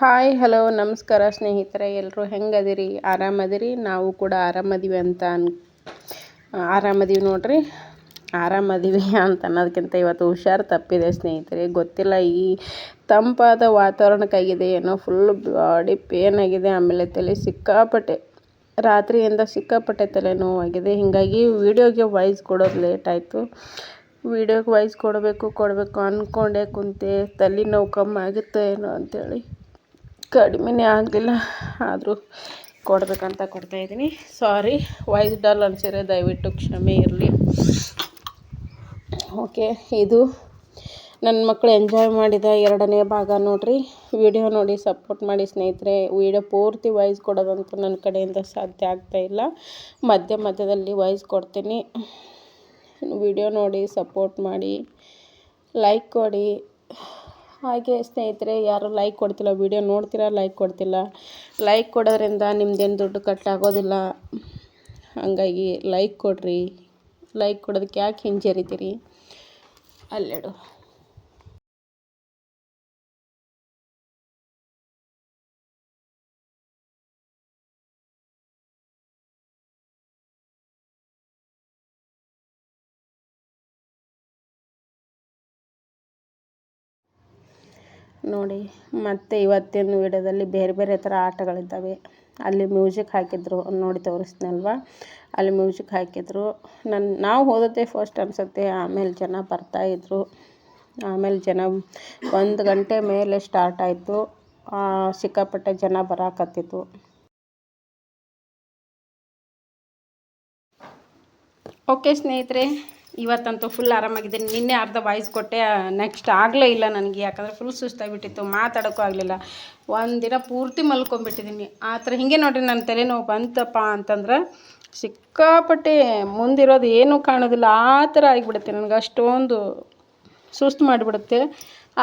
Hi, hello, ನಮಸ್ಕಾರ ಸ್ನೇಹಿತರೆ ಎಲ್ಲರೂ ಹೆಂಗದಿರಿ? ಆರಾಮದಿರಿ? ನಾವು ಕೂಡ ಆರಾಮದೀವಿ ಅಂತ ಅನ್, ಆರಾಮದೀವಿ ನೋಡ್ರಿ. ಆರಾಮದೀವಿ ಅಂತ ಅನ್ನೋದಕ್ಕಿಂತ ಇವತ್ತು ಹುಷಾರು ತಪ್ಪಿದೆ ಸ್ನೇಹಿತರೆ. ಗೊತ್ತಿಲ್ಲ, ಈ ತಂಪಾದ ವಾತಾವರಣಕ್ಕಾಗಿದೆ, ಏನೋ ಫುಲ್ ಬಾಡಿ ಪೇನ್ ಆಗಿದೆ, ಆಮೇಲೆ ತಲೆ ಸಿಕ್ಕಾಪಟ್ಟೆ, ರಾತ್ರಿಯಿಂದ ಸಿಕ್ಕಾಪಟ್ಟೆ ತಲೆನೋವಾಗಿದೆ ಹೀಗಾಗಿ ವೀಡಿಯೋಗೆ ವಾಯ್ಸ್ ಕೊಡೋದು ಲೇಟ್ ಆಯಿತು. ವೀಡಿಯೋಗೆ ವಾಯ್ಸ್ ಕೊಡಬೇಕು ಕೊಡಬೇಕು ಅಂದ್ಕೊಂಡೆ ಕುಂತೆ ತಲೆನೋವು ಕಮ್ಮಿ ಆಗುತ್ತೆ ಏನೋ ಅಂಥೇಳಿ ಕಡಿಮೆನೇ ಆಗಲಿಲ್ಲ. ಆದರೂ ಕೊಡಬೇಕಂತ ಕೊಡ್ತಾಯಿದ್ದೀನಿ ಸಾರಿ ವಾಯ್ಸ್ ಡಲ್ ಅನಿಸಿದ್ರೆ ದಯವಿಟ್ಟು ಕ್ಷಮೆ ಇರಲಿ. ಓಕೆ ಇದು ನನ್ನ ಮಕ್ಕಳು ಎಂಜಾಯ್ ಮಾಡಿದ ಎರಡನೇ ಭಾಗ ನೋಡಿರಿ. ವಿಡಿಯೋ ನೋಡಿ ಸಪೋರ್ಟ್ ಮಾಡಿ ಸ್ನೇಹಿತರೆ. ವಿಡಿಯೋ ಪೂರ್ತಿ ವಾಯ್ಸ್ ಕೊಡೋದಂತೂ ನನ್ನ ಕಡೆಯಿಂದ ಸಾಧ್ಯ ಆಗ್ತಾಯಿಲ್ಲ ಮಧ್ಯ ಮಧ್ಯದಲ್ಲಿ ವಾಯ್ಸ್ ಕೊಡ್ತೀನಿ. ವಿಡಿಯೋ ನೋಡಿ ಸಪೋರ್ಟ್ ಮಾಡಿ ಲೈಕ್ ಕೊಡಿ. ಹಾಗೆ ಸ್ನೇಹಿತರೆ, ಯಾರು ಲೈಕ್ ಕೊಡ್ತಿಲ್ಲ ವಿಡಿಯೋ ನೋಡ್ತೀರಾ ಲೈಕ್ ಕೊಡ್ತಿಲ್ಲ? ಲೈಕ್ ಕೊಡೋದ್ರಿಂದ ನಿಮ್ದೇನು ದುಡ್ಡು ಕಟ್ಟಾಗೋದಿಲ್ಲ. ಹಾಗಾಗಿ ಲೈಕ್ ಕೊಡ್ರಿ. ಲೈಕ್ ಕೊಡೋದಕ್ಕೆ ಯಾಕೆ ಹಿಂಜರಿತೀರಿ? ಅಲ್ಲೆಡು. ನೋಡಿ, ಮತ್ತು ಇವತ್ತಿನ ವಿಡಿಯೋದಲ್ಲಿ ಬೇರೆ ಬೇರೆ ಥರ ಆಟಗಳಿದ್ದಾವೆ. ಅಲ್ಲಿ ಮ್ಯೂಸಿಕ್ ಹಾಕಿದ್ರು, ನೋಡಿ ತೋರಿಸ್ತೀನಲ್ವಾ? ಅಲ್ಲಿ ಮ್ಯೂಸಿಕ್ ಹಾಕಿದ್ರು. ನನ್ನ ನಾವು ಹೋದದ್ದೇ ಫಸ್ಟ್ ಅನ್ಸುತ್ತೆ, ಆಮೇಲೆ ಜನ ಬರ್ತಾಯಿದ್ರು ಆಮೇಲೆ ಜನ ಒಂದು ಗಂಟೆ ಮೇಲೆ ಸ್ಟಾರ್ಟ್ ಆಯಿತು. ಸಿಕ್ಕಾಪಟ್ಟೆ ಜನ ಬರಾಕತ್ತಿತ್ತು. ಓಕೆ ಸ್ನೇಹಿತರೆ ಇವತ್ತಂತೂ ಫುಲ್ ಆರಾಮಾಗಿದ್ದೀನಿ. ನಿನ್ನೆ ಅರ್ಧ ವಾಯ್ಸ್ ಕೊಟ್ಟೆ ನೆಕ್ಸ್ಟ್ ಆಗಲೇ ಇಲ್ಲ ನನಗೆ, ಯಾಕಂದರೆ ಫುಲ್ ಸುಸ್ತಾಗಿಬಿಟ್ಟಿತ್ತು, ಮಾತಾಡೋಕ್ಕೂ ಆಗಲಿಲ್ಲ. ಒಂದಿನ ದಿನ ಪೂರ್ತಿ ಮಲ್ಕೊಂಬಿಟ್ಟಿದ್ದೀನಿ ಆ ಥರ ಹೀಗೆ ನೋಡಿರಿ ನನ್ನ ತಲೆನೋವು ಬಂತಪ್ಪ ಅಂತಂದ್ರೆ ಸಿಕ್ಕಾಪಟ್ಟೆ ಮುಂದಿರೋದು ಏನೂ ಕಾಣೋದಿಲ್ಲ. ಆ ಥರ ಆಗಿಬಿಡುತ್ತೆ ನನಗೆ. ಅಷ್ಟೊಂದು ಸುಸ್ತು ಮಾಡಿಬಿಡುತ್ತೆ.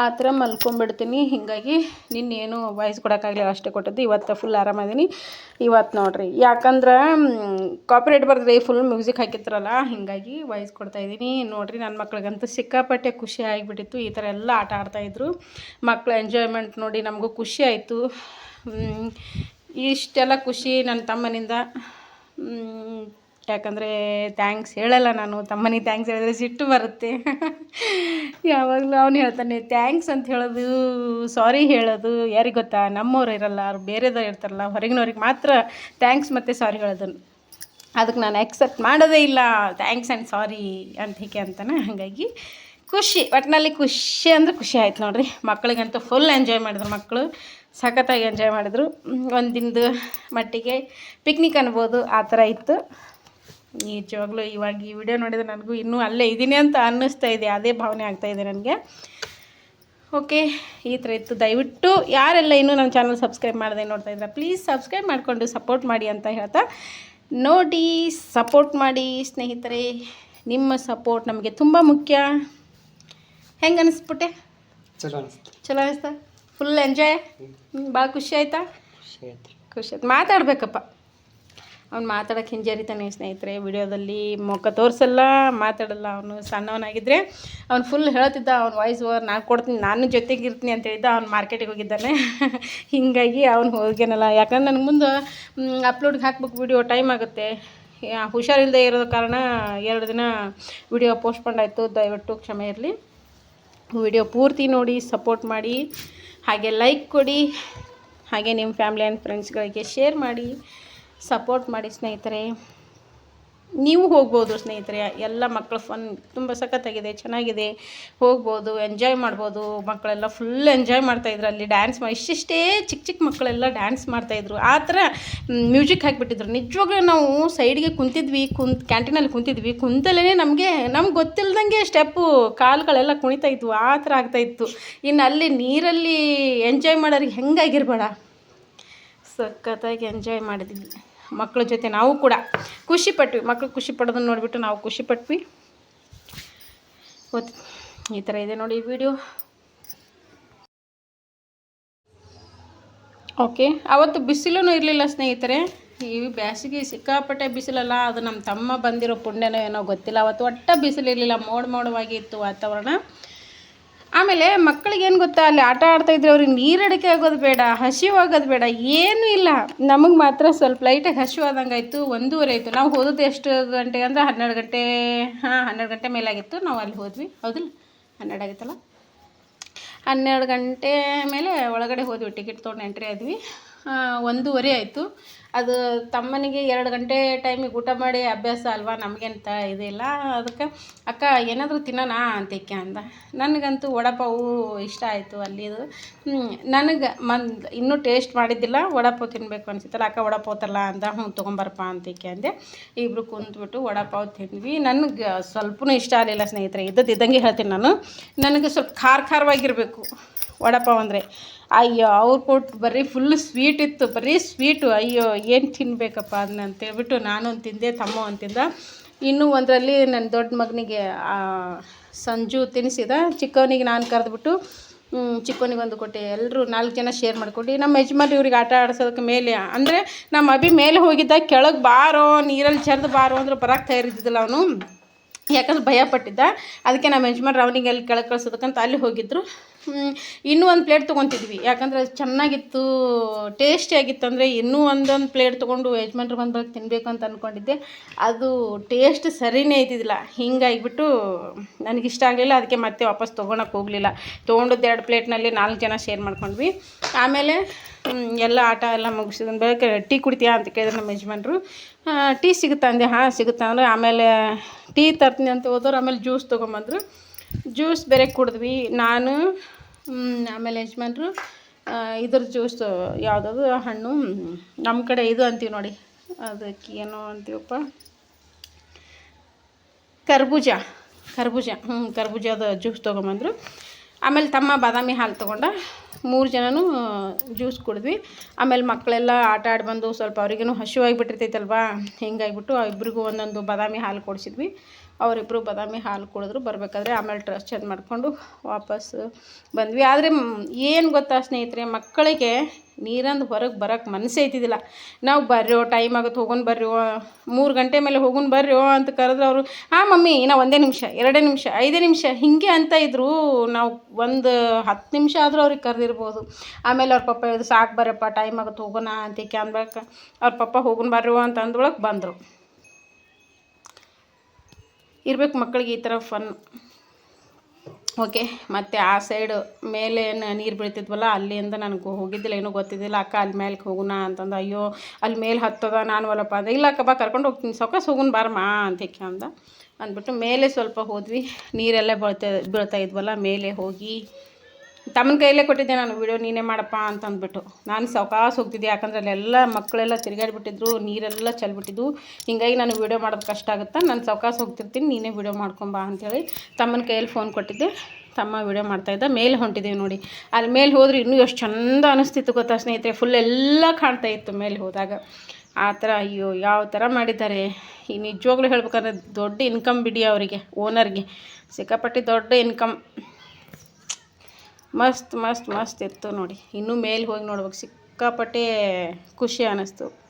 ಆ ಥರ ಮಲ್ಕೊಂಬಿಡ್ತೀನಿ. ಹೀಗಾಗಿ ನಿನ್ನೇನು ವಾಯ್ಸ್ ಕೊಡೋಕ್ಕಾಗಲಿಲ್ಲ, ಅಷ್ಟೇ ಕೊಟ್ಟದ್ದು. ಇವತ್ತು ಫುಲ್ ಆರಾಮದೀನಿ ಇವತ್ತು ನೋಡಿರಿ. ಯಾಕಂದ್ರೆ ಕಾಪಿರೇಟ್ ಬರ್ತದೆ ಫುಲ್ ಮ್ಯೂಸಿಕ್ ಹಾಕಿದ್ರಲ್ಲ, ಹೀಗಾಗಿ ವಾಯ್ಸ್ ಕೊಡ್ತಾಯಿದ್ದೀನಿ ನೋಡಿರಿ ನನ್ನ ಮಕ್ಳಿಗಂತೂ ಸಿಕ್ಕಾಪಟ್ಟೆ ಖುಷಿ ಆಗಿಬಿಟ್ಟಿತ್ತು. ಈ ಥರ ಎಲ್ಲ ಆಟ ಆಡ್ತಾಯಿದ್ರು ಮಕ್ಕಳ ಎಂಜಾಯ್ಮೆಂಟ್ ನೋಡಿ ನಮಗೂ ಖುಷಿ ಆಯಿತು. ಇಷ್ಟೆಲ್ಲ ಖುಷಿ ನನ್ನ ತಮ್ಮನಿಂದ. ಯಾಕಂದರೆ ಥ್ಯಾಂಕ್ಸ್ ಹೇಳಲ್ಲ ನಾನು. ತಮ್ಮನಿಗೆ ಥ್ಯಾಂಕ್ಸ್ ಹೇಳಿದ್ರೆ ಸಿಟ್ಟು ಬರುತ್ತೆ. ಯಾವಾಗಲೂ ಅವನು ಹೇಳ್ತಾನೆ ಥ್ಯಾಂಕ್ಸ್ ಅಂತ ಹೇಳೋದು ಸಾರಿ ಹೇಳೋದು, ಯಾರಿಗೆ ಗೊತ್ತಾ? ನಮ್ಮವ್ರು ಇರಲ್ಲ, ಅವ್ರು ಬೇರೆದವ್ರು ಇರ್ತಾರಲ್ಲ, ಹೊರಗಿನವ್ರಿಗೆ ಮಾತ್ರ ಥ್ಯಾಂಕ್ಸ್ ಮತ್ತು ಸಾರಿ ಹೇಳೋದನ್ನು ಅದಕ್ಕೆ ನಾನು ಎಕ್ಸೆಪ್ಟ್ ಮಾಡೋದೇ ಇಲ್ಲ ಥ್ಯಾಂಕ್ಸ್ ಆ್ಯಂಡ್ ಸಾರಿ ಅಂತ ಹೀಗೆ ಅಂತಾನೆ. ಹಾಗಾಗಿ ಖುಷಿ ಒಟ್ಟಿನಲ್ಲಿ ಖುಷಿ ಅಂದರೆ ಖುಷಿ ಆಯ್ತು ನೋಡಿರಿ. ಮಕ್ಕಳಿಗಂತೂ ಫುಲ್ ಎಂಜಾಯ್ ಮಾಡಿದ್ರು ಮಕ್ಕಳು. ಸಖತ್ತಾಗಿ ಎಂಜಾಯ್ ಮಾಡಿದ್ರು. ಒಂದು ದಿನದ ಮಟ್ಟಿಗೆ ಪಿಕ್ನಿಕ್ ಅನ್ಬೋದು, ಆ ಥರ ಇತ್ತು. ನಿಜವಾಗ್ಲೂ ಇವಾಗ ಈ ವಿಡಿಯೋ ನೋಡಿದ್ರೆ ನನಗೂ ಇನ್ನೂ ಅಲ್ಲೇ ಇದ್ದೀನಿ ಅಂತ ಅನ್ನಿಸ್ತಾ ಇದೆ ಅದೇ ಭಾವನೆ ಆಗ್ತಾ ಇದೆ ನನಗೆ. ಓಕೆ ಈ ಥರ ಇತ್ತು. ದಯವಿಟ್ಟು ಯಾರೆಲ್ಲ ಇನ್ನೂ ನನ್ನ ಚಾನಲ್ ಸಬ್ಸ್ಕ್ರೈಬ್ ಮಾಡದೆ ನೋಡ್ತಾ ಇದ್ದಾರೆ ಪ್ಲೀಸ್ ಸಬ್ಸ್ಕ್ರೈಬ್ ಮಾಡಿಕೊಂಡು ಸಪೋರ್ಟ್ ಮಾಡಿ ಅಂತ ಹೇಳ್ತಾ ನೋಡಿ ಸಪೋರ್ಟ್ ಮಾಡಿ ಸ್ನೇಹಿತರೆ. ನಿಮ್ಮ ಸಪೋರ್ಟ್ ನಮಗೆ ತುಂಬ ಮುಖ್ಯ. ಹೆಂಗೆ ಅನಿಸ್ಬಿಟ್ಟೆ? ಚಲೋ ಅನಿಸ್ತು. ಚಲೋ ಅನಿಸ್ತಾ? ಫುಲ್ ಎಂಜಾಯ್ ಭಾಳ ಖುಷಿ ಆಯ್ತು. ಖುಷಿ ಆಯ್ತು. ಮಾತಾಡ್ಬೇಕಪ್ಪ. ಅವ್ನು ಮಾತಾಡೋಕ್ಕೆ ಹಿಂಜರಿತಾನೆ ಸ್ನೇಹಿತರೆ. ವಿಡಿಯೋದಲ್ಲಿ ಮುಖ ತೋರಿಸಲ್ಲ, ಮಾತಾಡಲ್ಲ ಅವನು. ಸಣ್ಣವನಾಗಿದ್ದರೆ ಅವ್ನು ಫುಲ್ ಹೇಳ್ತಿದ್ದ, ಅವ್ನ ವಾಯ್ಸ್ ಓವರ್ ನಾನು ಕೊಡ್ತೀನಿ, ನಾನು ಜೊತೆಗೆ ಇರ್ತೀನಿ ಅಂತ ಹೇಳಿದ್ದ ಅವ್ನು ಮಾರ್ಕೆಟಿಗೆ ಹೋಗಿದ್ದಾನೆ. ಹೀಗಾಗಿ ಅವ್ನು ಹೋಗ್ಯಾನಲ್ಲ. ಯಾಕಂದ್ರೆ ನನಗೆ ಮುಂದೆ ಅಪ್ಲೋಡ್ಗೆ ಹಾಕ್ಬೇಕು ವಿಡಿಯೋ ಟೈಮ್ ಆಗುತ್ತೆ. ಹುಷಾರಿಲ್ಲದೆ ಇರೋದ ಕಾರಣ ಎರಡು ದಿನ ವಿಡಿಯೋ ಪೋಸ್ಟ್ಪೋಂಡ್ ಆಯಿತು. ದಯವಿಟ್ಟು ಕ್ಷಮೆ ಇರಲಿ. ವಿಡಿಯೋ ಪೂರ್ತಿ ನೋಡಿ ಸಪೋರ್ಟ್ ಮಾಡಿ. ಹಾಗೆ ಲೈಕ್ ಕೊಡಿ. ಹಾಗೆ ನಿಮ್ಮ ಫ್ಯಾಮ್ಲಿ ಆ್ಯಂಡ್ ಫ್ರೆಂಡ್ಸ್ಗಳಿಗೆ ಶೇರ್ ಮಾಡಿ. ಸಪೋರ್ಟ್ ಮಾಡಿ ಸ್ನೇಹಿತರೆ. ನೀವು ಹೋಗ್ಬೋದು ಸ್ನೇಹಿತರೆ. ಎಲ್ಲ ಮಕ್ಕಳು ಫನ್ ತುಂಬ ಸಖತ್ತಾಗಿದೆ, ಚೆನ್ನಾಗಿದೆ. ಹೋಗ್ಬೋದು ಎಂಜಾಯ್ ಮಾಡ್ಬೋದು. ಮಕ್ಕಳೆಲ್ಲ ಫುಲ್ ಎಂಜಾಯ್ ಮಾಡ್ತಾಯಿದ್ರು ಅಲ್ಲಿ ಡ್ಯಾನ್ಸ್ ಮಾಡಿ ಇಷ್ಟಿಷ್ಟೇ ಚಿಕ್ಕ ಚಿಕ್ಕ ಮಕ್ಕಳೆಲ್ಲ ಡ್ಯಾನ್ಸ್ ಮಾಡ್ತಾಯಿದ್ರು ಆ ಥರ ಮ್ಯೂಸಿಕ್ ಹಾಕಿಬಿಟ್ಟಿದ್ರು. ನಿಜವಾಗ್ಲೂ ನಾವು ಸೈಡ್ಗೆ ಕುಂತಿದ್ವಿ, ಕುಂತ್ ಕ್ಯಾಂಟೀನಲ್ಲಿ ಕುಂತಿದ್ವಿ ಕುಂತಲೇ ನಮಗೆ, ನಮ್ಗೆ ಗೊತ್ತಿಲ್ದಂಗೆ ಸ್ಟೆಪ್ಪು ಕಾಲುಗಳೆಲ್ಲ ಕುಣಿತಾ ಇದ್ವು. ಆ ಥರ ಆಗ್ತಾಯಿತ್ತು ಇನ್ನು ಅಲ್ಲಿ ನೀರಲ್ಲಿ ಎಂಜಾಯ್ ಮಾಡೋರಿಗೆ ಹೆಂಗಾಗಿರ್ಬೇಡ. ಸಖತ್ತಾಗಿ ಎಂಜಾಯ್ ಮಾಡಿದ್ವಿ. ಮಕ್ಕಳ ಜೊತೆ ನಾವು ಕೂಡ ಖುಷಿ ಪಟ್ವಿ. ಮಕ್ಕಳು ಖುಷಿ ಪಡೋದನ್ನು ನೋಡಿಬಿಟ್ಟು ನಾವು ಖುಷಿ ಪಟ್ವಿ. ಈ ಥರ ಇದೆ ನೋಡಿ ವಿಡಿಯೋ ಓಕೆ ಅವತ್ತು ಬಿಸಿಲೂ ಇರಲಿಲ್ಲ ಸ್ನೇಹಿತರೆ. ಈ ಬೇಸಿಗೆ ಸಿಕ್ಕಾಪಟ್ಟೆ ಬಿಸಿಲಲ್ಲ, ಅದು ನಮ್ಮ ತಮ್ಮ ಬಂದಿರೋ ಪುಣ್ಯನೋ ಏನೋ ಗೊತ್ತಿಲ್ಲ. ಅವತ್ತು ಒಟ್ಟ ಬಿಸಿಲಿರಲಿಲ್ಲ. ಮೋಡ ಮೋಡವಾಗಿ ಇತ್ತು ವಾತಾವರಣ. ಆಮೇಲೆ ಮಕ್ಕಳಿಗೆ ಏನು ಗೊತ್ತಾ? ಅಲ್ಲಿ ಆಟ ಆಡ್ತಾ ಇದ್ರೆ ಅವ್ರಿಗೆ ನೀರಡಿಕೆ ಆಗೋದು ಬೇಡ ಹಸಿವಾಗೋದು ಬೇಡ, ಏನೂ ಇಲ್ಲ. ನಮಗೆ ಮಾತ್ರ ಸ್ವಲ್ಪ ಲೈಟಾಗಿ ಹಸಿವಾದಂಗೆ ಆಯಿತು, ಒಂದೂವರೆ ಆಯಿತು. ನಾವು ಹೋದದ್ದು ಎಷ್ಟು ಗಂಟೆ ಅಂದರೆ ಹನ್ನೆರಡು ಗಂಟೆ, ಹಾಂ, ಹನ್ನೆರಡು ಗಂಟೆ ಮೇಲಾಗಿತ್ತು. ನಾವು ಅಲ್ಲಿ ಹೋದ್ವಿ. ಹೌದಿಲ್ಲ? ಹನ್ನೆರಡು ಆಗಿತ್ತಲ್ಲ? ಹನ್ನೆರಡು ಗಂಟೆ ಮೇಲೆ ಒಳಗಡೆ ಹೋದ್ವಿ ಟಿಕೆಟ್ ತೊಗೊಂಡು ಎಂಟ್ರಿ ಆದ್ವಿ. ಒಂದೂವರೆ ಆಯಿತು. ಅದು ತಮ್ಮನಿಗೆ ಎರಡು ಗಂಟೆ ಟೈಮಿಗೆ ಊಟ ಮಾಡಿ ಅಭ್ಯಾಸ ಅಲ್ವಾ, ನಮಗೆಂತ ಇದಿಲ್ಲ ಅದಕ್ಕೆ, ಅಕ್ಕ, ಏನಾದರೂ ತಿನ್ನೋಣ ಅಂತಿಕ್ಕೆ ಅಂದ. ನನಗಂತೂ ವಡಪಾವು ಇಷ್ಟ ಆಯಿತು ಅಲ್ಲಿದು ನನಗೆ ಮನ್, ಇನ್ನೂ ಟೇಸ್ಟ್ ಮಾಡಿದ್ದಿಲ್ಲ, ವಡಪಾವ್ ತಿನ್ನಬೇಕು ಅನಿಸುತ್ತಲ್ಲ, ಅಕ್ಕ ವಡಪಾವ್ ತರಲ್ಲ ಅಂದ, ಹ್ಞೂ ತೊಗೊಂಬರಪ್ಪ ಅಂತಿಕ್ಕೆ ಅಂದೆ. ಇಬ್ಬರು ಕುಂತ್ಬಿಟ್ಟು ವಡಪಾವ್ ತಿಂದ್ವಿ. ನನಗೆ ಸ್ವಲ್ಪನೂ ಇಷ್ಟ ಆಗಲಿಲ್ಲ ಸ್ನೇಹಿತರೆ ಇದ್ದದ್ದು ಇದ್ದಂಗೆ ಹೇಳ್ತೀನಿ ನಾನು. ನನಗೆ ಸ್ವಲ್ಪ ಖಾರ ಖಾರವಾಗಿರಬೇಕು. ವಡಪಾವ್ ಅಂದರೆ ಅಯ್ಯೋ ಅವ್ರು ಕೊಟ್ಟು ಬರೀ ಫುಲ್ ಸ್ವೀಟ್ ಇತ್ತು ಬರೀ ಸ್ವೀಟು ಅಯ್ಯೋ ಏನು ತಿನ್ಬೇಕಪ್ಪ ಅದನ್ನ ಅಂತೇಳ್ಬಿಟ್ಟು ನಾನು ತಿಂದೆ ತಮ್ಮ ಒಂದು ತಿಂದ. ಇನ್ನೂ ಒಂದರಲ್ಲಿ ನನ್ನ ದೊಡ್ಡ ಮಗನಿಗೆ ಸಂಜು ತಿನ್ನಿಸಿದ ಚಿಕ್ಕವನಿಗೆ ನಾನು ಕರೆದ್ಬಿಟ್ಟು ಚಿಕ್ಕವನಿಗೆ ಒಂದು ಕೊಟ್ಟೆ. ಎಲ್ಲರೂ ನಾಲ್ಕು ಜನ ಶೇರ್ ಮಾಡ್ಕೊಂಡು ನಮ್ಮ ಯಜಮಾನ್ರು ಇವ್ರಿಗೆ ಆಟ ಆಡ್ಸೋದಕ್ಕೆ ಮೇಲೆ ಅಂದರೆ ನಮ್ಮ ಅಭಿ ಮೇಲೆ ಹೋಗಿದ್ದ ಕೆಳಗೆ ಬಾರೋ ನೀರಲ್ಲಿ ಚೆರ್ದು ಬಾರೋ ಅಂದ್ರೆ ಬರಕ್ಕೆ ತಯಾರಿದ್ದಿಲ್ಲ ಅವನು. ಯಾಕಂದ್ರೆ ಭಯಪಟ್ಟಿದ್ದ ಅದಕ್ಕೆ ನಮ್ಮ ಯಜಮಾನ್ರು ಅವನಿಗೆ ಅಲ್ಲಿ ಕೆಳಗೆ ಕಳಿಸೋದಕ್ಕಂತ ಅಲ್ಲಿ ಹೋಗಿದ್ರು. ಹ್ಮ್, ಇನ್ನೂ ಒಂದು ಪ್ಲೇಟ್ ತೊಗೊತಿದ್ವಿ. ಯಾಕಂದ್ರೆ ಅದು ಚೆನ್ನಾಗಿತ್ತು ಟೇಸ್ಟಿಯಾಗಿತ್ತು ಅಂದರೆ ಇನ್ನೂ ಒಂದೊಂದು ಪ್ಲೇಟ್ ತೊಗೊಂಡು ಯಜಮಾನ್ರು ಬಂದು ತಿನ್ನಬೇಕು ಅಂತ ಅಂದ್ಕೊಂಡಿದ್ದೆ ಅದು ಟೇಸ್ಟ್ ಸರಿನೇ ಇದ್ದಿದ್ದಿಲ್ಲ. ಹಿಂಗಾಗಿಬಿಟ್ಟು ನನಗಿಷ್ಟ ಆಗಲಿಲ್ಲ. ಅದಕ್ಕೆ ಮತ್ತೆ ವಾಪಸ್ ತೊಗೊಳಕ್ಕೆ ಹೋಗಲಿಲ್ಲ. ತೊಗೊಂಡಿದ್ದು ಎರಡು ಪ್ಲೇಟ್ನಲ್ಲಿ ನಾಲ್ಕು ಜನ ಶೇರ್ ಮಾಡ್ಕೊಂಡ್ವಿ. ಆಮೇಲೆ ಎಲ್ಲ ಆಟ ಎಲ್ಲ ಮುಗಿಸಿದ ಬಳಿಕ ಟೀ ಕುಡಿತೀಯಾ ಅಂತ ಕೇಳಿದ್ರು ನಮ್ಮ ಯಜಮಾನ್ರು. ಟೀ ಸಿಗುತ್ತಾ ಅಂದೆ? ಹಾಂ, ಸಿಗುತ್ತಾ ಅಂದರೆ. ಆಮೇಲೆ ಟೀ ತರ್ತೀನಿ ಅಂತ ಹೋದವ್ರು ಆಮೇಲೆ ಜ್ಯೂಸ್ ತೊಗೊಂಬಂದರು. ಜ್ಯೂಸ್ ಬೇರೆ ಕುಡಿದ್ವಿ. ನಾನು ಆಮೇಲೆ ಯಜಮಾನ್ರು ಇದ್ರ ಜ್ಯೂಸ್ ಯಾವುದದು, ಹಣ್ಣು ನಮ್ಮ ಕಡೆ ಇದು ಅಂತೀವಿ ನೋಡಿ. ಅದಕ್ಕೆ ಏನೋ ಅಂತೀವಪ್ಪ. ಕರ್ಬೂಜ ಕರ್ಬೂಜ ಹ್ಞೂ ಕರ್ಬೂಜದ ಜ್ಯೂಸ್ ತೊಗೊಂಬಂದರು. ಆಮೇಲೆ ತಮ್ಮ ಬಾದಾಮಿ ಹಾಲು ತೊಗೊಂಡ ಮೂರು ಜನನೂ ಜ್ಯೂಸ್ ಕುಡಿದ್ವಿ. ಆಮೇಲೆ ಮಕ್ಕಳೆಲ್ಲ ಆಟ ಆಡಿ ಬಂದು ಸ್ವಲ್ಪ ಅವ್ರಿಗೇನು ಹಸಿವಾಗಿಬಿಟ್ಟಿರ್ತೈತಲ್ವಾ ಹಿಂಗಾಗಿಬಿಟ್ಟು ಇಬ್ಬರಿಗೂ ಒಂದೊಂದು ಬಾದಾಮಿ ಹಾಲು ಕೊಡಿಸಿದ್ವಿ. ಅವರಿಬ್ಬರು ಬಾದಾಮಿ ಹಾಲು ಕುಡಿದ್ರು. ಬರಬೇಕಾದ್ರೆ ಆಮೇಲೆ ಡ್ರೆಸ್ ಚೇಂಜ್ ಮಾಡಿಕೊಂಡು ವಾಪಸ್ ಬಂದ್ವಿ. ಆದರೆ ಏನು ಗೊತ್ತಾ ಸ್ನೇಹಿತರೆ, ಮಕ್ಕಳಿಗೆ ನೀರಂದು ಹೊರಗೆ ಬರೋಕ್ಕೆ ಮನಸ್ಸೇ ಐತಿದ್ದಿಲ್ಲ ನಾವು ಬರ್ರೋ ಟೈಮ್ ಆಗುತ್ತೆ ಹೋಗೊಂಡು ಬರ್ರೋ ಮೂರು ಗಂಟೆ ಮೇಲೆ ಹೋಗೋಣ ಬರ್ರೋ ಅಂತ ಕರೆದ್ರೆ ಅವರು, ಹಾಂ ಮಮ್ಮಿ ನಾವು ಒಂದೇ ನಿಮಿಷ, ಎರಡೇ ನಿಮಿಷ, ಐದೇ ನಿಮಿಷ. ಹೀಗೆ ಅಂತ ಇದ್ದರು ನಾವು ಒಂದು ಹತ್ತು ನಿಮಿಷ ಆದರೂ ಅವ್ರಿಗೆ ಕರೆದಿರ್ಬೋದು. ಆಮೇಲೆ ಅವ್ರ ಪಪ್ಪ ಇದು ಸಾಕು ಬರಪ್ಪ ಟೈಮ್ ಆಗುತ್ತೆ ಹೋಗೋಣ, ಅಂತ ಕ್ಯಾನ್ಬೇಕು ಅವ್ರ ಪಪ್ಪ ಹೋಗೋಣ ಬರ್ರೋ ಅಂತ ಅಂದೊಳಗೆ ಬಂದರು. ಇರ್ಬೇಕು ಮಕ್ಕಳಿಗೆ ಈ ಥರ ಫನ್ ಓಕೆ ಮತ್ತು ಆ ಸೈಡ್ ಮೇಲೆ ನೀರು ಬೀಳ್ತಿದ್ವಲ್ಲ, ಅಲ್ಲಿಂದ ನನಗೆ ಹೋಗಿದ್ದಿಲ್ಲ, ಏನೂ ಗೊತ್ತಿದ್ದಿಲ್ಲ. ಅಕ್ಕ ಅಲ್ಲಿ ಮೇಲೆ ಹೋಗೋಣ ಅಂತಂದು, ಅಯ್ಯೋ ಅಲ್ಲಿ ಮೇಲೆ ಹತ್ತದ, ನಾನು ಒಲ್ಲಪ್ಪ ಅಂದೆ, ಇಲ್ಲ ಅಕ್ಕ, ಬಾ, ಕರ್ಕೊಂಡು ಹೋಗ್ತೀನಿ, ಸೊಕಾಸ್ ಹೋಗೋಣ ಬಾರಮ್ಮ, ಅಂತ ಅಂದ. ಅಂದ್ಬಿಟ್ಟು ಮೇಲೆ ಸ್ವಲ್ಪ ಹೋದ್ವಿ. ನೀರೆಲ್ಲ ಬೀಳ್ತಾ ಬೀಳ್ತಾ ಇದ್ವಲ್ಲ, ಮೇಲೆ ಹೋಗಿ ತಮ್ಮನ ಕೈಯಲ್ಲೇ ಕೊಟ್ಟಿದ್ದೆ ನಾನು ವಿಡಿಯೋ ನೀನೇ ಮಾಡಪ್ಪ ಅಂತ ಅಂದ್ಬಿಟ್ಟು ನಾನು ಸಾವಕಾಶ ಹೋಗ್ತಿದ್ದೆ, ಯಾಕಂದ್ರೆ ಅಲ್ಲೆಲ್ಲ ಮಕ್ಕಳೆಲ್ಲ ತಿರುಗಾಡ್ಬಿಟ್ಟಿದ್ರು ನೀರೆಲ್ಲ ಚೆಲ್ಬಿಟ್ಟಿದ್ವು ಹಿಂಗಾಗಿ ನಾನು ವಿಡಿಯೋ ಮಾಡೋದು ಕಷ್ಟ ಆಗುತ್ತೆ, ನಾನು ಸಾವಕಾಶ ಹೋಗ್ತಿರ್ತೀನಿ, ನೀನೇ ವಿಡಿಯೋ ಮಾಡ್ಕೊಂಬಾ ಅಂಥೇಳಿ ತಮ್ಮನ ಕೈಯಲ್ಲಿ ಫೋನ್ ಕೊಟ್ಟಿದ್ದೆ. ತಮ್ಮ ವಿಡಿಯೋ ಮಾಡ್ತಾಯಿದ್ದ ಮೇಲೆ ಹೊಂಟಿದ್ದೀವಿ ನೋಡಿ. ಅಲ್ಲಿ ಮೇಲೆ ಹೋದ್ರೆ ಇನ್ನೂ ಎಷ್ಟು ಚಂದ ಅನಿಸ್ತಿತ್ತು ಗೊತ್ತಾ ಸ್ನೇಹಿತರೆ ಫುಲ್ ಎಲ್ಲ ಕಾಣ್ತಾ ಇತ್ತು ಮೇಲೆ ಹೋದಾಗ. ಆ ಥರ, ಅಯ್ಯೋ, ಯಾವ ಥರ ಮಾಡಿದ್ದಾರೆ. ಈ ನಿಜವಾಗ್ಲೂ ಹೇಳ್ಬೇಕಂದ್ರೆ ದೊಡ್ಡ ಇನ್ಕಮ್ ಬಿಡಿ ಅವರಿಗೆ ಓನರ್ಗೆ ಸಿಕ್ಕಾಪಟ್ಟೆ ದೊಡ್ಡ ಇನ್ಕಮ್ ಮಸ್ತ್ ಮಸ್ತ್ ಮಸ್ತ್ ಇತ್ತು ನೋಡಿ. ಇನ್ನೂ ಮೇಲೆ ಹೋಗಿ ನೋಡ್ಬೇಕು. ಸಿಕ್ಕಾಪಟ್ಟೆ ಖುಷಿ ಅನ್ನಿಸ್ತು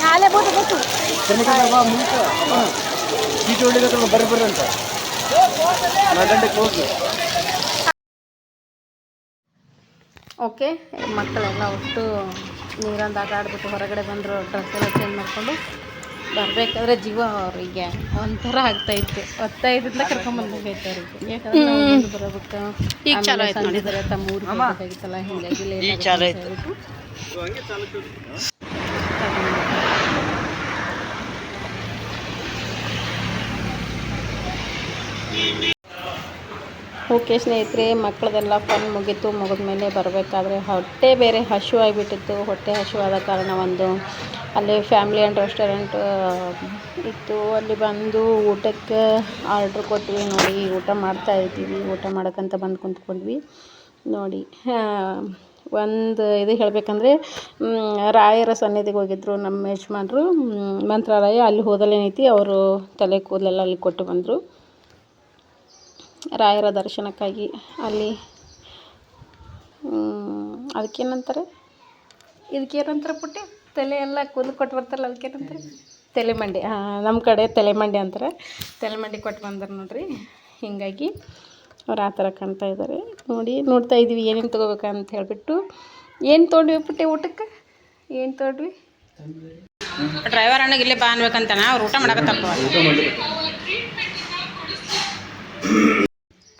ನಾಳೆ ಬೋದು ಗೊತ್ತು ಸೀಟ್ ಹೊಡಿಬೇಕು ಬರ್ರಿ ಬರ್ರಿ ಅಂತ ನಾಲ್ಕು ಗಂಟೆ ಕ್ಲೋಸ್ ಓಕೆ ಮಕ್ಕಳೆಲ್ಲ ಒಟ್ಟು ನೀರಂದು ಆಟ ಆಡ್ಬಿಟ್ಟು ಹೊರಗಡೆ ಬಂದರು ಡ್ರೆಸ್ ಎಲ್ಲ ಚೇಂಜ್ ಮಾಡಿಕೊಂಡು ಬರಬೇಕಾದ್ರೆ ಜೀವ ಅವರಿಗೆ ಒಂಥರ ಆಗ್ತಾಯಿತ್ತು ಒತ್ತಾಯದಿಂದ ಕರ್ಕೊಂಬಂದಾಗೈತೆ ಅವ್ರಿಗೆ. ಯಾಕಂದ್ರೆ ಬರಬೇಕು. ಈಗ ಚಾಲು ಆಯ್ತು ತಮ್ಮ ಊರಿಗೆ ಆಗಿತ್ತಲ್ಲ ಹೀಗಾಗಿ ಲೇಟ್. ಓಕೆ ಸ್ನೇಹಿತರೆ, ಮಕ್ಕಳದೆಲ್ಲ ಫನ್ ಮುಗೀತು. ಮುಗಿದ್ಮೇಲೆ ಬರಬೇಕಾದ್ರೆ ಹೊಟ್ಟೆ ಬೇರೆ ಹಶು ಆಗಿಬಿಟ್ಟಿತ್ತು. ಹೊಟ್ಟೆ ಹಶುವಾದ ಕಾರಣ ಒಂದು ಅಲ್ಲಿ ಫ್ಯಾಮಿಲಿ ಆ್ಯಂಡ್ ರೆಸ್ಟೋರೆಂಟ್ ಇತ್ತು. ಅಲ್ಲಿ ಬಂದು ಊಟಕ್ಕೆ ಆರ್ಡ್ರ್ ಕೊಟ್ವಿ. ನೋಡಿ, ಊಟ ಮಾಡ್ತಾ ಇದ್ದೀವಿ. ಊಟ ಮಾಡೋಕ್ಕಂತ ಬಂದು ಕುಂತ್ಕೊಂಡ್ವಿ. ನೋಡಿ ಒಂದು ಇದು ಹೇಳಬೇಕಂದ್ರೆ ರಾಯರ ಸನ್ನಿಧಿಗೆ ಹೋಗಿದ್ರು ನಮ್ಮ ಯಜಮಾನ್ರು. ಮಂತ್ರಾಲಯ ಅಲ್ಲಿ ಹೋದಲ್ಲೇನೈತಿ ಅವರು ತಲೆ ಕೂದಲೆಲ್ಲ ಅಲ್ಲಿ ಕೊಟ್ಟು ಬಂದರು. ರಾಯರ ದರ್ಶನಕ್ಕಾಗಿ ಅಲ್ಲಿ ಅದಕ್ಕೇನಂತಾರೆ? ಇದಕ್ಕೇನಂತಾರೆ ಪುಟ್ಟಿ? ತಲೆ ಎಲ್ಲ ಕೂದಲು ಕೊಟ್ಟು ಬರ್ತಾರಲ್ಲ ಅದಕ್ಕೇನಂತಾರೆ? ತಲೆಮಂಡಿ ಹಾಂ ನಮ್ಮ ಕಡೆ ತಲೆಮಂಡಿ ಅಂತಾರೆ. ತಲೆಮಂಡಿ ಕೊಟ್ಟು ಬಂದರು ನೋಡ್ರಿ. ಹೀಗಾಗಿ ಅವ್ರು ಆ ಥರ ಕಾಣ್ತಾ ಇದ್ದಾರೆ. ನೋಡಿ ನೋಡ್ತಾ ಇದ್ದೀವಿ ಏನೇನು ತೊಗೋಬೇಕಂತ ಹೇಳಿಬಿಟ್ಟು. ಏನು ತೊಗೊಂಡ್ವಿ ಪುಟ್ಟಿ ಊಟಕ್ಕೆ? ಏನು ತೊಗೊಂಡ್ವಿ? ಡ್ರೈವರ್ ಅಣ್ಣಗೆ ಇಲ್ಲೇ ಬಾ ಅನ್ಬೇಕಂತಾನ? ಅವ್ರು ಊಟ ಮಾಡಕತ್ತಪ್ಪ.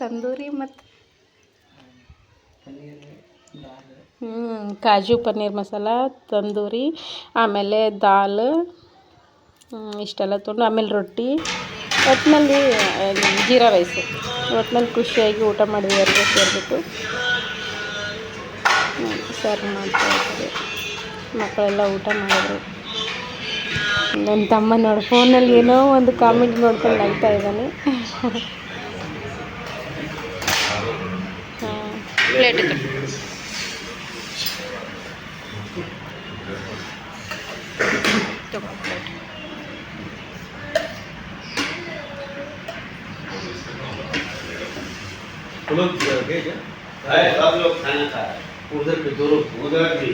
ತಂದೂರಿ ಮತ್ತು ಹ್ಞೂ ಕಾಜು ಪನ್ನೀರ್ ಮಸಾಲ, ತಂದೂರಿ, ಆಮೇಲೆ ದಾಲ್ ಇಷ್ಟೆಲ್ಲ ತೊಗೊಂಡು ಆಮೇಲೆ ರೊಟ್ಟಿ ಒಟ್ಟಿನಲ್ಲಿ ಜೀರಾ ರೈಸು. ಒಟ್ಟಿನಲ್ಲಿ ಖುಷಿಯಾಗಿ ಊಟ ಮಾಡಿದ್ವಿ ಎಲ್ಲರೂ ಸೇರಿಬಿಟ್ಟು. ಸರ್ ಮಾಡ್ತಾ ಮಕ್ಕಳೆಲ್ಲ ಊಟ ಮಾಡಿದ್ರು. ನನ್ನ ತಮ್ಮ ನೋಡಿ, ಫೋನಲ್ಲಿ ಏನೋ ಒಂದು ಕಾಮೆಂಟ್ ನೋಡ್ಕೊಂಡು ನಗ್ತಾ ಇದ್ದಾನೆ. പ്ലേറ്റ് കിട്ടും लोग खाना खा रहे उधर दो लोग उधर भी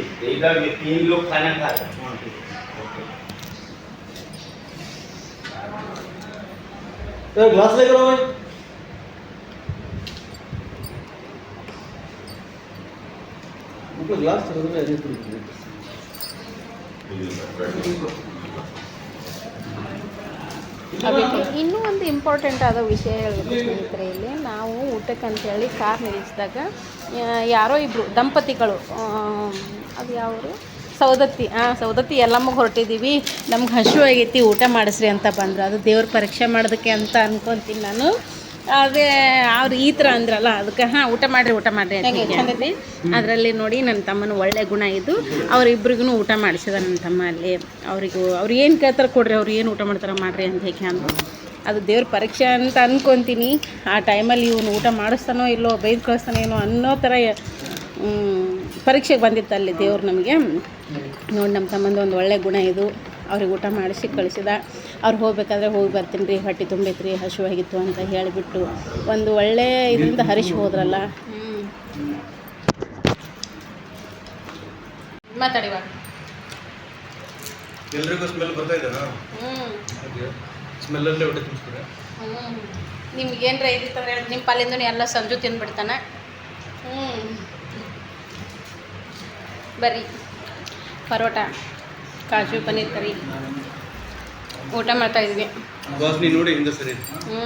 भी तीन लोग खाना खा रहे ग्लास तो लेकर आओ भाई। ಮಕ್ಕಳು ಗ್ಲಾಸ್ ತೆಗೆದ್ರೆ ಅದೇ ಕುಡಿತೀವಿ ಇನ್ನೂ ಒಂದು ಇಂಪಾರ್ಟೆಂಟ್ ಆದ ವಿಷಯ ಹೇಳಬೇಕು ಸ್ನೇಹಿತರೆ ಇಲ್ಲಿ. ನಾವು ಊಟಕ್ಕೆ ಅಂತೇಳಿ ಕಾರ್ ನಿಲ್ಲಿಸಿದಾಗ ಯಾರೋ ಇಬ್ಬರು ದಂಪತಿಗಳು ಅದು ಯಾವರು? ಸೌದತ್ತಿ ಹಾಂ ಸೌದತ್ತಿ ಎಲ್ಲಮ್ಮಗೆ ಹೊರಟಿದ್ದೀವಿ. ನಮ್ಗೆ ಹಸಿವು ಆಗೈತಿ, ಊಟ ಮಾಡಿಸ್ರಿ ಅಂತ ಬಂದರು. ಅದು ದೇವ್ರ ಪರೀಕ್ಷೆ ಮಾಡೋದಕ್ಕೆ ಅಂತ ಅನ್ಕೊತೀನಿ ನಾನು. ಅದೇ ಅವ್ರು ಈ ಥರ ಅಂದ್ರಲ್ಲ ಅದಕ್ಕೆ ಹಾಂ ಊಟ ಮಾಡಿರಿ ಊಟ ಮಾಡಿರಿ ಅಂತ ಅದರಲ್ಲಿ ನೋಡಿ ನನ್ನ ತಮ್ಮನ ಒಳ್ಳೆ ಗುಣ ಇದ್ದು ಅವರಿಬ್ರಿಗೂ ಊಟ ಮಾಡಿಸಿದ ನನ್ನ ತಮ್ಮ ಅಲ್ಲಿ. ಅವರಿಗೂ ಅವ್ರು ಏನು ಕೇಳ್ತಾರೆ ಕೊಡ್ರಿ ಅವ್ರು ಏನು ಊಟ ಮಾಡ್ತಾರೆ ಮಾಡ್ರಿ ಅಂತ ಹೇಗೆ ಅಂದರು ಅದು ದೇವ್ರ ಪರೀಕ್ಷೆ ಅಂತ ಅಂದ್ಕೊತೀನಿ ಆ ಟೈಮಲ್ಲಿ ಇವನು ಊಟ ಮಾಡಿಸ್ತಾನೋ ಇಲ್ಲೋ ಬೈದು ಕಳಿಸ್ತಾನೋ ಏನೋ ಅನ್ನೋ ಥರ ಪರೀಕ್ಷೆಗೆ ಬಂದಿತ್ತು ಅಲ್ಲಿ ದೇವ್ರು ನಮಗೆ. ನೋಡಿ ನಮ್ಮ ತಮ್ಮಂದು ಒಂದು ಒಳ್ಳೆ ಗುಣ ಇದು. ಅವ್ರಿಗೆ ಊಟ ಮಾಡಿಸಿ ಕಳಿಸಿದ. ಅವ್ರು ಹೋಗ್ಬೇಕಾದ್ರೆ ಹೋಗಿ ಬರ್ತೀನಿ ರೀ ಹೊಟ್ಟೆ ತುಂಬೈತ್ರಿ ಹಸಿವಾಗಿತ್ತು ಅಂತ ಹೇಳಿಬಿಟ್ಟು ಒಂದು ಒಳ್ಳೆ ಇದರಿಂದ ಹರಿಸಿ ಹೋದ್ರಲ್ಲ. ಬರೀ ಎಲ್ರಿಗೂ ಸ್ಮೆಲ್ ಬರ್ತಾ ಹ್ಞೂ ಸ್ಮೆಲ್ಲಲ್ಲೇ ಹೊಟ್ಟೆ ತುಂಬಿಸ್ತಾರೆ? ನಿಮ್ಗೆ ಏನರ ಇದಿತ್ತಂದ್ರೆ ನಿಮ್ಮ ಪಾಲಿಂದ ಎಲ್ಲ ಸಂಜು ತಿಂದ್ಬಿಡ್ತಾನೆ. ಹ್ಞೂ ಬರ್ರಿ ಪರೋಟ. ಕಾಜು ಪನ್ನೀರ್ ಕರಿ. ಊಟ ಮಾಡ್ತಾ ಇದ್ವಿ. ವಾಸನೆ ನೋಡಿ ಹಿಂದೆ ಸರಿ. ಹ್ಞೂ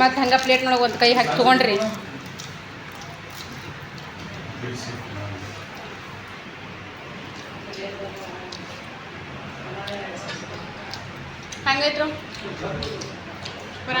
ಮತ್ತು ಹಂಗೆ ಪ್ಲೇಟ್ನೊಳಗೆ ಒಂದು ಕೈ ಹಾಕಿ ತೊಗೊಂಡ್ರಿ. ಹಂಗಾಯ್ತು ಬರ